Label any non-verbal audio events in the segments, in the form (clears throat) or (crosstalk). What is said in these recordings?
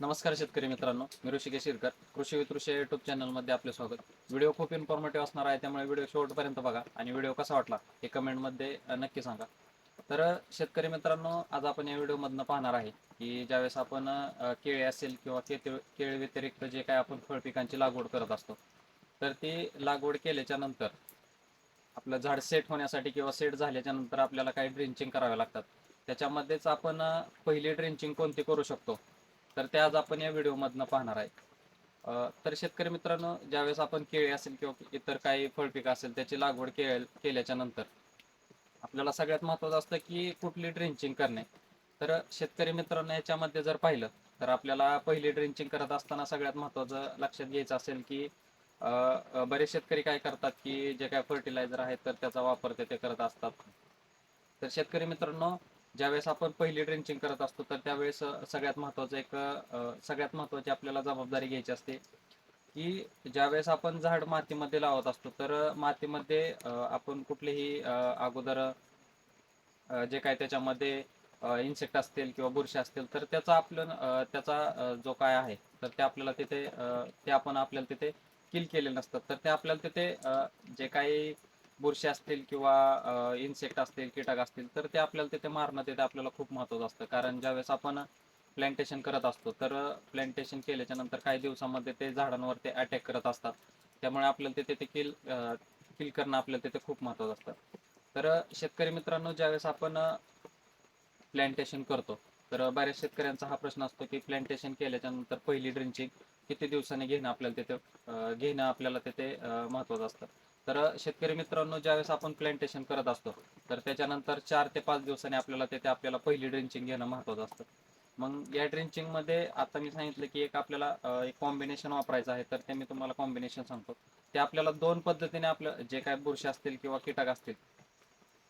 नमस्कार शेतकरी मित्रांनो मी ऋषिकेश शिरकर कृषी वितृषी युट्यूब चॅनलमध्ये आपले स्वागत. व्हिडिओ खूप इन्फॉर्मेटिव्ह असणार आहे त्यामुळे व्हिडिओ शेवटपर्यंत बघा आणि व्हिडिओ कसा वाटला हे कमेंटमध्ये मध्ये नक्की सांगा. तर शेतकरी मित्रांनो आज आपण या व्हिडिओमधनं पाहणार आहे की ज्यावेळेस आपण केळी असेल किंवा केते केळी व्यतिरिक्त जे काय आपण फळ पिकांची लागवड करत असतो तर ती लागवड केल्याच्यानंतर आपलं झाड सेट होण्यासाठी किंवा सेट झाल्याच्यानंतर आपल्याला काही ड्रिंचिंग करावे लागतात. त्याच्यामध्येच आपण पहिली ड्रिंचिंग कोणती करू शकतो? तर ते आज आपण या व्हिडिओमधनं पाहणार आहे. तर शेतकरी मित्रांनो ज्यावेळेस आपण केळी असेल किंवा इतर काही फळपीक असेल त्याची लागवड के केल्याच्यानंतर आपल्याला सगळ्यात महत्त्वाचं असतं की कुठली ड्रिंचिंग करणे. तर शेतकरी मित्रांनो याच्यामध्ये जर पाहिलं तर आपल्याला पहिली ड्रिंचिंग करत असताना सगळ्यात महत्त्वाचं लक्षात घ्यायचं असेल की बरेच शेतकरी काय करतात की जे काय फर्टिलायझर आहेत तर त्याचा वापर ते ते करत असतात. तर शेतकरी मित्रांनो ज्यावेळेस आपण पहिली ड्रेंचिंग करत असतो तर त्यावेळेस सगळ्यात महत्त्वाचं एक सगळ्यात महत्त्वाची आपल्याला जबाबदारी घ्यायची असते. की ज्यावेळेस आपण झाड मातीमध्ये लावत असतो तर मातीमध्ये आपण कुठलेही अगोदर जे काय त्याच्यामध्ये इन्सेक्ट असतील किंवा बुरशी असतील तर त्याचा आपलं त्याचा जो काय आहे तर ते आपल्याला तिथे ते आपण आपल्याला तिथे किल केले नसतात तर ते आपल्याला तिथे जे काही बुरशी असतील किंवा इन्सेक्ट असतील कीटक असतील तर ते आपल्याला तिथे मारणं तिथे आपल्याला खूप महत्त्वाचं असतं. कारण ज्यावेळेस आपण प्लांटेशन करत असतो तर प्लांटेशन केल्याच्यानंतर काही दिवसामध्ये ते झाडांवर ते अटॅक करत असतात. त्यामुळे आपल्याला तिथे ते किल किल करणं आपल्याला तिथे खूप महत्त्वाचं असतं. तर शेतकरी मित्रांनो ज्यावेळेस आपण प्लांटेशन करतो तर बऱ्याच शेतकऱ्यांचा हा प्रश्न असतो की प्लांटेशन केल्याच्यानंतर पहिली ड्रिंचिंग किती दिवसांनी घेणं आपल्याला तिथे घेणं आपल्याला तिथे महत्वाचं असतं. तर शेतकरी मित्रांनो ज्यावेळेस आपण प्लांटेशन करत असतो तर त्याच्यानंतर चार ते पाच दिवसांनी आपल्याला तिथे आपल्याला पहिली ड्रेंचिंग घेणं महत्वाचं असतं. मग या ड्रिंचिंगमध्ये आता मी सांगितलं की एक आपल्याला एक कॉम्बिनेशन वापरायचं आहे तर ते मी तुम्हाला कॉम्बिनेशन सांगतो. ते आपल्याला दोन पद्धतीने आपलं जे काय बुरशी असतील किंवा कीटक असतील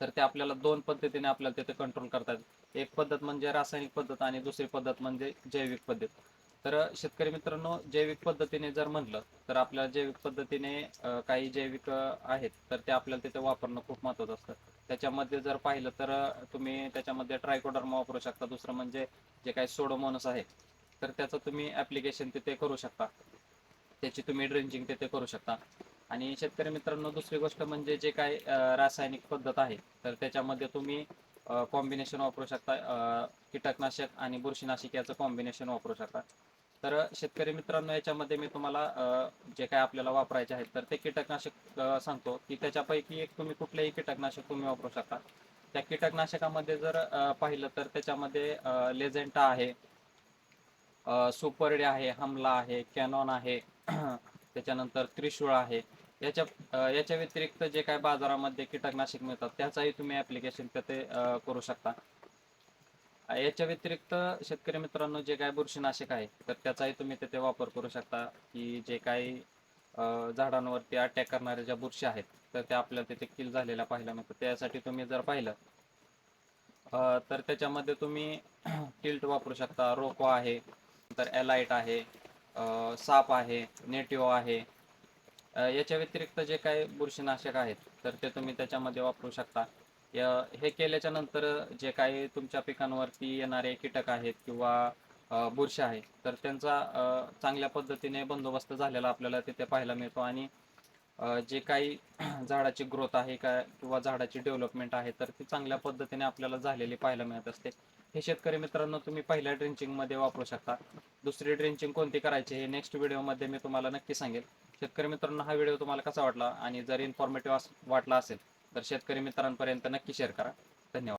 तर ते आपल्याला दोन पद्धतीने आपल्याला तिथे कंट्रोल करतात. एक पद्धत म्हणजे रासायनिक पद्धत आणि दुसरी पद्धत म्हणजे जैविक पद्धत. तर शेतकरी मित्रांनो जैविक पद्धतीने जर म्हणलं तर आपल्याला जैविक पद्धतीने काही जैविक आहेत तर ते आपल्याला तिथे वापरणं खूप महत्वाचं असतं. त्याच्यामध्ये जर पाहिलं तर तुम्ही त्याच्यामध्ये ट्रायकोडर्मा वापरू शकता. दुसरं म्हणजे जे काही सोडोमोनस आहे तर त्याचं तुम्ही ॲप्लिकेशन तिथे करू शकता. त्याची तुम्ही ड्रिंचिंग तिथे करू शकता. आणि शेतकरी मित्रांनो दुसरी गोष्ट म्हणजे जे काय रासायनिक पद्धत आहे तर त्याच्यामध्ये तुम्ही कॉम्बिनेशन वापरू शकता. कीटकनाशक आणि बुरशीनाशक याचं कॉम्बिनेशन वापरू शकता. तर शेतकरी मित्रांनो याच्यामध्ये मी तुम्हाला जे काय आपल्याला वापरायचे आहेत तर ते कीटकनाशक सांगतो की त्याच्यापैकी एक तुम्ही कुठलेही कीटकनाशक तुम्ही वापरू शकता. त्या कीटकनाशकामध्ये जर पाहिलं तर त्याच्यामध्ये लेझेंटा आहे. सुपर डे आहे हमला आहे कॅनॉन आहे. (clears throat) त्याच्यानंतर त्रिशूळ आहे. याच्या याच्या व्यतिरिक्त जे काय बाजारामध्ये कीटकनाशक मिळतात त्याचाही तुम्ही ॲप्लिकेशन तिथे करू शकता. याच्या व्यतिरिक्त शेतकरी मित्रांनो जे काय बुरशीनाशक आहे तर त्याचाही तुम्ही तिथे वापर करू शकता. की जे काही झाडांवरती अटॅक करणाऱ्या ज्या बुरशी आहेत तर त्या आपल्याला तिथे किल झालेल्या पाहायला मिळतात. त्यासाठी तुम्ही जर पाहिलं तर त्याच्यामध्ये तुम्ही (clears throat) टिल्ट वापरू शकता. रोको आहे तर एलाइट आहे साप आहे नेटिओ आहे याच्या व्यतिरिक्त जे काही बुरशीनाशक आहेत तर ते तुम्ही त्याच्यामध्ये वापरू शकता. हे केल्याच्यानंतर जे काही तुमच्या पिकांवरती येणारे कीटक आहेत किंवा बुरशी आहे तर त्यांचा चांगल्या पद्धतीने बंदोबस्त झालेला आपल्याला तिथे पाहायला मिळतो. आणि जे काही (clears throat) झाडाची ग्रोथ आहे का किंवा झाडाची डेव्हलपमेंट आहे तर ती चांगल्या पद्धतीने आपल्याला झालेली पाहायला मिळत असते. हे शेतकरी मित्रांनो तुम्ही पहिल्या ड्रिंचिंगमध्ये वापरू शकता. दुसरी ड्रिंचिंग कोणती करायची हे नेक्स्ट व्हिडिओमध्ये मी तुम्हाला नक्की सांगेल. शेतकरी मित्रांनो हा व्हिडिओ तुम्हाला कसा वाटला आणि जर इन्फॉर्मेटिव्ह वाटला असेल तर शेतकरी मित्रांपर्यंत नक्की शेअर करा. धन्यवाद.